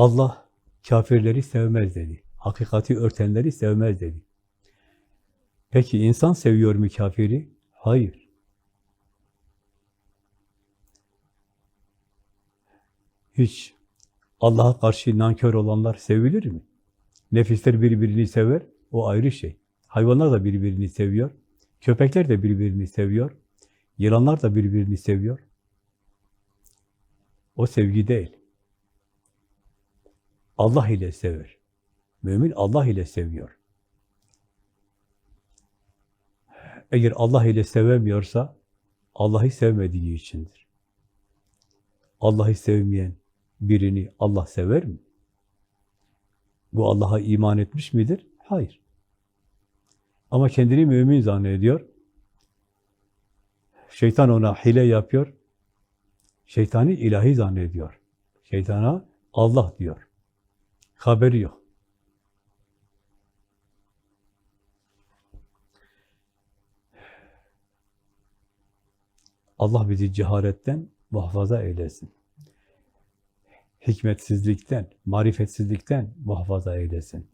Allah kafirleri sevmez dedi. Hakikati örtenleri sevmez dedi. Peki insan seviyor mu kafiri? Hayır. Hiç. Allah'a karşı nankör olanlar sevilir mi? Nefisler birbirini sever, o ayrı şey. Hayvanlar da birbirini seviyor. Köpekler de birbirini seviyor. Yılanlar da birbirini seviyor. O sevgi değil. Allah ile sever. Mümin Allah ile seviyor. Eğer Allah ile sevemiyorsa Allah'ı sevmediği içindir. Allah'ı sevmeyen birini Allah sever mi? Bu Allah'a iman etmiş midir? Hayır. Ama kendini mümin zannediyor. Şeytan ona hile yapıyor. Şeytani ilahi zannediyor. Şeytana Allah diyor. Haberi yok. Allah bizi ceharetten muhafaza eylesin. Hikmetsizlikten, marifetsizlikten muhafaza eylesin.